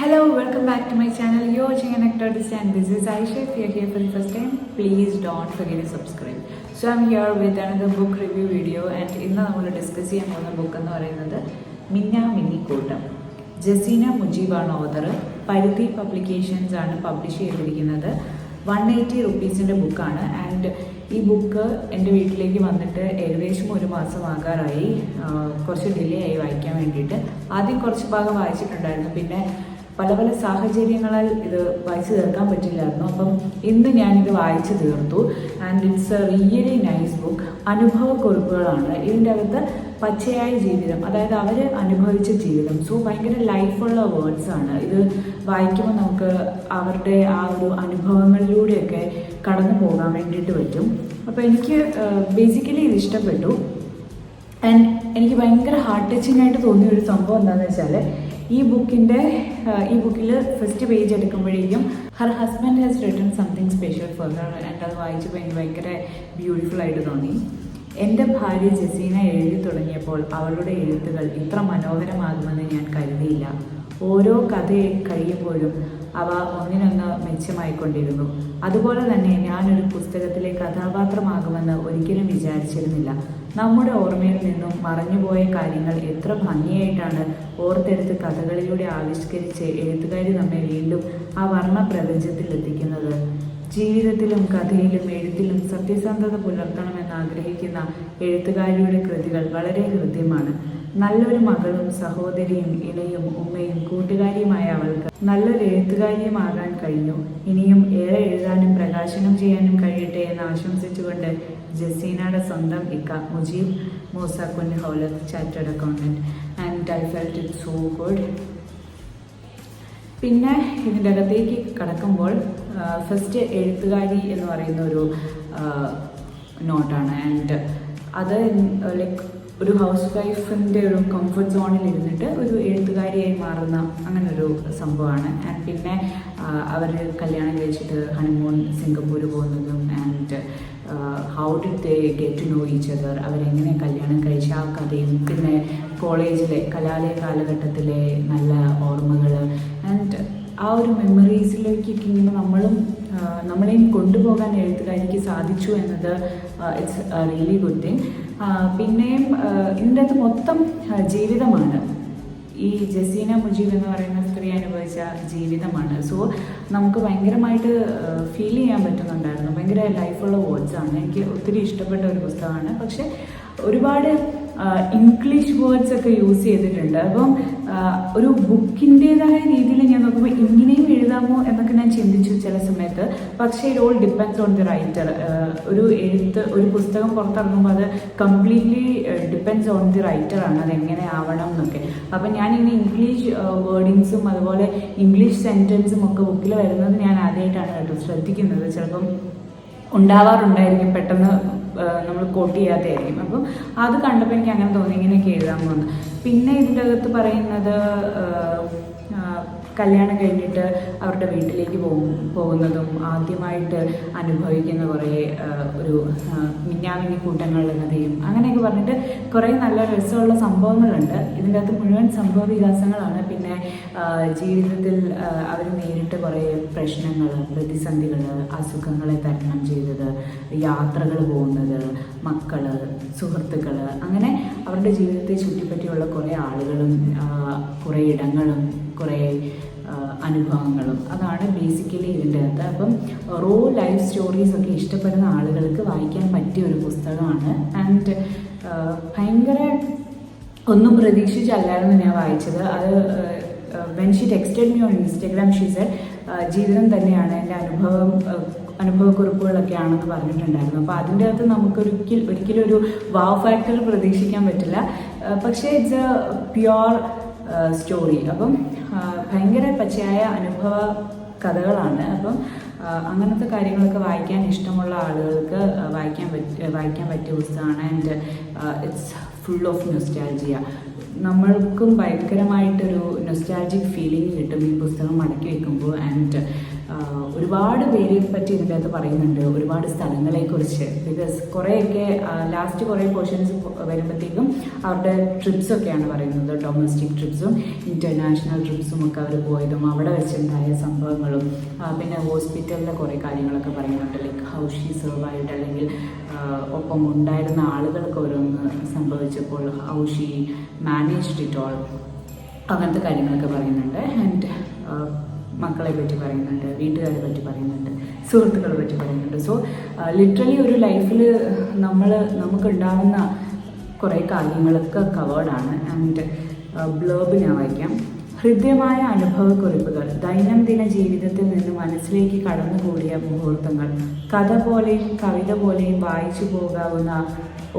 Hello, welcome back to my channel an actor and this is Aisha. If you're here for the first time, please don't forget to subscribe. So I'm here with another book review video and ഇന്ന് നമ്മൾ discuss ചെയ്യാൻ പോകുന്ന book എന്ന് പറയുന്നത് മിന്ന മിന്നിക്കൂട്ടം ജസീന മുജീബാണ് author Paruthi publications ആണ് publish ചെയ്തിരിക്കുന്നത്. One eighty റുപ്പീസിന്റെ ബുക്കാണ് ആൻഡ് ഈ ബുക്ക് എന്റെ വീട്ടിലേക്ക് വന്നിട്ട് ഏകദേശം ഒരു മാസം ആകാറായി. കുറച്ച് ഡിലേ ആയി വായിക്കാൻ വേണ്ടിയിട്ട്. ആദ്യം കുറച്ച് ഭാഗം വായിച്ചിട്ടുണ്ടായിരുന്നു. പിന്നെ പല പല സാഹചര്യങ്ങളാൽ ഇത് വായിച്ചു തീർക്കാൻ പറ്റില്ലായിരുന്നു. അപ്പം ഇന്ന് ഞാനിത് വായിച്ചു തീർത്തു. And it's a really nice book അനുഭവക്കുറിപ്പുകളാണ്. ഇതിന്റെ അകത്ത് പച്ചയായ ജീവിതം അതായത് അവർ അനുഭവിച്ച ജീവിതം. സോ ഭയങ്കര ലൈഫുള്ള വേർഡ്സാണ് ഇത് വായിക്കുമ്പോൾ നമുക്ക് അവരുടെ ആ ഒരു അനുഭവങ്ങളിലൂടെയൊക്കെ കടന്നു പോകാൻ വേണ്ടിയിട്ട് പറ്റും. അപ്പോൾ എനിക്ക് ബേസിക്കലി ഇത് ഇഷ്ടപ്പെട്ടു. ആൻഡ് എനിക്ക് ഭയങ്കര ഹാർട്ട് ടച്ചിങ് ആയിട്ട് തോന്നിയ ഒരു സംഭവം എന്താണെന്ന് വെച്ചാൽ ഈ ബുക്കിന്റെ ഈ ബുക്കിൽ first page എടുക്കുമ്പോഴേക്കും her husband has written something special for her and അത് വായിച്ചപ്പോൾ എനിക്ക് ഭയങ്കര ബ്യൂട്ടിഫുൾ ആയിട്ട് തോന്നി. എന്റെ ഭാര്യ ജസീന എഴുതി തുടങ്ങിയപ്പോൾ അവളുടെ എഴുത്തുകൾ ഇത്ര മനോഹരമാകുമെന്ന് ഞാൻ കരുതിയില്ല. ഓരോ കഥ കഴിയുമ്പോഴും അവ ഒന്നിനൊന്ന് മെച്ചമായിക്കൊണ്ടിരുന്നു. അതുപോലെ തന്നെ ഞാനൊരു പുസ്തകത്തിലെ കഥാപാത്രമാകുമെന്ന് ഒരിക്കലും വിചാരിച്ചിരുന്നില്ല. നമ്മുടെ ഓർമ്മയിൽ നിന്നും മറഞ്ഞുപോയ കാര്യങ്ങൾ എത്ര ഭംഗിയായിട്ടാണ് ഓർത്തെടുത്ത് കഥകളിലൂടെ ആവിഷ്കരിച്ച് എഴുത്തുകാരി നമ്മെ വീണ്ടും ആ വർണ പ്രപഞ്ചത്തിൽ എത്തിക്കുന്നത്. ജീവിതത്തിലും കഥയിലും എഴുത്തിലും സത്യസന്ധത പുലർത്തണമെന്ന് ആഗ്രഹിക്കുന്ന എഴുത്തുകാരിയുടെ കൃതികൾ വളരെ ഹൃദ്യമാണ്. നല്ലൊരു മകളും സഹോദരിയും ഇണയും ഉമ്മയും കൂട്ടുകാരിയുമായ അവൾക്ക് നല്ലൊരു എഴുത്തുകാരിയുമാകാൻ കഴിഞ്ഞു. ഇനിയും ഏറെ എഴുതാനും പ്രകാശനം ചെയ്യാനും കഴിയട്ടെ എന്ന് ആശംസിച്ചുകൊണ്ട് ജസീനയുടെ സ്വന്തം ഇക്ക Mujeeb Moosa Kunju Haulath chartered accountant and I felt it so good പിന്നെ ഇതിന്റെ അകത്തേക്ക് കടക്കുമ്പോൾ ഫസ്റ്റ് എഴുത്തുകാരി എന്ന് പറയുന്ന ഒരു നോട്ടാണ് ആൻഡ് അത് ലൈക്ക് ഒരു ഹൗസ് വൈഫിന്റെ ഒരു കംഫർട്ട് സോണിൽ ഇരുന്നിട്ട് ഒരു എഴുത്തുകാരിയായി മാറുന്ന അങ്ങനെ ഒരു സംഭവമാണ്. ആൻഡ് പിന്നെ അവർ കല്യാണം കഴിച്ചിട്ട് ഹണിമൂൺ സിംഗപ്പൂർ പോകുന്നതും and how did they get to know each other അവരെങ്ങനെ കല്യാണം കഴിച്ച ആ കഥയും പിന്നെ കോളേജിലെ കലാലയ കാലഘട്ടത്തിലെ നല്ല ഓർമ്മകൾ ആൻഡ് ആ ഒരു മെമ്മറീസിലേക്കൊക്കെ ഇങ്ങനെ നമ്മളും ആ, നമ്മളെയും കൊണ്ടുപോകാൻ എഴുത്തുകാരിക്ക് സാധിച്ചു എന്നത് ഇറ്റ്സ് റിയലി ഗുഡ് തിങ് പിന്നെയും ഇതിന്റെ അകത്ത് മൊത്തം ജീവിതമാണ്. ഈ ജസീന മുജീബ് എന്ന് പറയുന്ന സ്ത്രീ അനുഭവിച്ച ജീവിതമാണ്. സോ നമുക്ക് ഭയങ്കരമായിട്ട് ഫീൽ ചെയ്യാൻ പറ്റുന്നുണ്ടായിരുന്നു. ഭയങ്കര ലൈഫുള്ള വേർഡ്സാണ് എനിക്ക് ഒത്തിരി ഇഷ്ടപ്പെട്ട ഒരു പുസ്തകമാണ്. പക്ഷെ ഒരുപാട് ഇംഗ്ലീഷ് വേർഡ്സ് ഒക്കെ യൂസ് ചെയ്തിട്ടുണ്ട്. അപ്പം ഒരു ബുക്കിന്റെതായ രീതിയിൽ ഞാൻ നോക്കുമ്പോൾ ഇങ്ങനെയും എഴുതാമോ എന്നൊക്കെ ഞാൻ ചിന്തിച്ചു ചില സമയത്ത്. പക്ഷേ it all depends on the writer ഒരു എഴുത്ത് ഒരു പുസ്തകം പുറത്തിറങ്ങുമ്പോൾ അത് completely depends on the writer ആണ്. അത് എങ്ങനെ ആവണം എന്നൊക്കെ. അപ്പം ഞാനിങ്ങനെ ഇംഗ്ലീഷ് വേർഡിങ്സും അതുപോലെ ഇംഗ്ലീഷ് സെന്റൻസും ഒക്കെ ബുക്കിൽ വരുന്നത് ഞാൻ ആദ്യമായിട്ടാണ് കേട്ടോ ശ്രദ്ധിക്കുന്നത്. ചിലപ്പം ഉണ്ടാവാറുണ്ടായിരിക്കും പെട്ടെന്ന് നമ്മൾ കോട്ട് ചെയ്യാത്തതായിരിക്കും. അപ്പോൾ അത് കണ്ടപ്പോൾ എനിക്ക് അങ്ങനെ തോന്നി ഇങ്ങനെയൊക്കെ എഴുതാൻ പോകുന്നു പിന്നെ ഇതിന്റെ അകത്ത് പറയുന്നത് കല്യാണം കഴിഞ്ഞിട്ട് അവരുടെ വീട്ടിലേക്ക് പോകും പോകുന്നതും ആദ്യമായിട്ട് അനുഭവിക്കുന്ന കുറേ ഒരു മിന്നാമിന്നി കൂട്ടങ്ങളുടെ കഥയും അങ്ങനെയൊക്കെ പറഞ്ഞിട്ട് കുറേ നല്ല രസമുള്ള സംഭവങ്ങളുണ്ട്. ഇതിന്റെ അകത്ത് മുഴുവൻ സംഭവ വികാസങ്ങളാണ്. പിന്നെ ജീവിതത്തിൽ അവർ നേരിട്ട് കുറേ പ്രശ്നങ്ങൾ പ്രതിസന്ധികൾ അസുഖങ്ങളെ തരണം ചെയ്തത് യാത്രകൾ പോകുന്നത് മക്കൾ സുഹൃത്തുക്കൾ അങ്ങനെ അവരുടെ ജീവിതത്തെ ചുറ്റിപ്പറ്റിയുള്ള കുറേ ആളുകളും കുറേ ഇടങ്ങളും കുറേ അനുഭവങ്ങളും. അതാണ് ബേസിക്കലി ഇതിന്റെ അകത്ത്. അപ്പം റോ ലൈഫ് സ്റ്റോറീസ് ഒക്കെ ഇഷ്ടപ്പെടുന്ന ആളുകൾക്ക് വായിക്കാൻ പറ്റിയ ഒരു പുസ്തകമാണ്. ആൻഡ് ഭയങ്കര ഒന്നും പ്രതീക്ഷിച്ചല്ലായിരുന്നു ഞാൻ വായിച്ചത്. അത് when she texted me on Instagram she ജീവിതം തന്നെയാണ് എന്റെ അനുഭവം അനുഭവക്കുറിപ്പുകളൊക്കെ ആണെന്ന് പറഞ്ഞിട്ടുണ്ടായിരുന്നു. അപ്പോൾ അതിന്റെ അകത്ത് നമുക്കൊരിക്കൽ ഒരിക്കലും ഒരു വാവ് ഫാക്ടർ പ്രതീക്ഷിക്കാൻ പറ്റില്ല. പക്ഷേ ഇറ്റ്സ് എ പ്യുവർ സ്റ്റോറി. അപ്പം ഭയങ്കര പച്ചയായ അനുഭവ കഥകളാണ്. അപ്പം അങ്ങനത്തെ കാര്യങ്ങളൊക്കെ വായിക്കാൻ ഇഷ്ടമുള്ള ആളുകൾക്ക് വായിക്കാൻ പറ്റ വായിക്കാൻ പറ്റിയ പുസ്തകമാണ്. And it's full of nostalgia നമ്മൾക്കും ഭയങ്കരമായിട്ടൊരു നൊസ്റ്റാൾജിക് ഫീലിംഗ് കിട്ടും ഈ പുസ്തകം മടക്കി വെക്കുമ്പോൾ. ആൻഡ് ഒരുപാട് പേരെ പറ്റി ഇതിന്റെ പറയുന്നുണ്ട്. ഒരുപാട് സ്ഥലങ്ങളെക്കുറിച്ച്. ബിക്കോസ് കുറേയൊക്കെ ലാസ്റ്റ് കുറേ പോർഷൻസ് വരുമ്പോഴത്തേക്കും അവരുടെ ട്രിപ്സൊക്കെയാണ് പറയുന്നത്. ഡൊമസ്റ്റിക് ട്രിപ്സും ഇന്റർനാഷണൽ ട്രിപ്സും ഒക്കെ അവർ പോയതും അവിടെ വെച്ചുണ്ടായ സംഭവങ്ങളും പിന്നെ ഹോസ്പിറ്റലിലെ കുറേ കാര്യങ്ങളൊക്കെ പറയുന്നുണ്ട്. ലൈക്ക് ഹൗ ഷീ സർവൈവ്ഡ് അല്ലെങ്കിൽ ഒപ്പം ഉണ്ടായിരുന്ന ആളുകൾക്ക് ഓരോന്ന് സംഭവിച്ചപ്പോൾ how she managed it all അങ്ങനത്തെ കാര്യങ്ങളൊക്കെ പറയുന്നുണ്ട്. ആൻഡ് മക്കളെ പറ്റി പറയുന്നുണ്ട് വീട്ടുകാരെ പറ്റി പറയുന്നുണ്ട് സുഹൃത്തുക്കളെ പറ്റി പറയുന്നുണ്ട്. സോ ലിറ്ററലി ഒരു ലൈഫിൽ നമ്മൾ നമുക്കുണ്ടാവുന്ന കുറേ കാര്യങ്ങളൊക്കെ കവേർഡാണ് ആൻഡ് ബ്ലോബ് ഞാൻ വായിക്കാം. ഹൃദ്യമായ അനുഭവക്കുറിപ്പുകൾ ദൈനംദിന ജീവിതത്തിൽ നിന്ന് മനസ്സിലേക്ക് കടന്നുകൂടിയ മുഹൂർത്തങ്ങൾ കഥ പോലെയും കവിത പോലെയും വായിച്ചു പോകാവുന്ന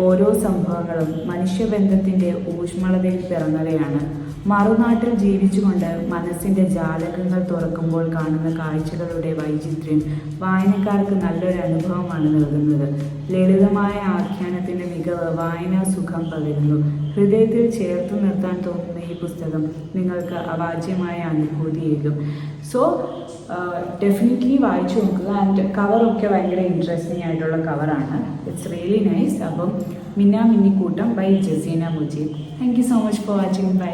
ഓരോ സംഭവങ്ങളും മനുഷ്യബന്ധത്തിന്റെ ഊഷ്മളതയിൽ പിറന്നവയാണ് മറുനാട്ടിൽ ജീവിച്ചുകൊണ്ട് മനസ്സിന്റെ ജാലകങ്ങൾ തുറക്കുമ്പോൾ കാണുന്ന കാഴ്ചകളുടെ വൈചിത്ര്യം വായനക്കാർക്ക് നല്ലൊരു അനുഭവമാണ് നൽകുന്നത്. ലളിതമായ ആഖ്യാനത്തിന്റെ മികവ് വായനാ സുഖം പകരുന്നു. ഹൃദയത്തിൽ ചേർത്ത് നിർത്താൻ തോന്നുന്ന ഈ പുസ്തകം നിങ്ങൾക്ക് അവാച്യമായ അനുഭൂതിയേകും സോ ഡെഫിനറ്റ്ലി വായിച്ചു നോക്കുക. ആൻഡ് കവറൊക്കെ ഭയങ്കര ഇൻട്രസ്റ്റിംഗ് ആയിട്ടുള്ള കവറാണ് ഇറ്റ്സ് റിയലി നൈസ് അപ്പം Minna Minnikoottam by Jaseena Mujeeb. Thank you so much for watching bye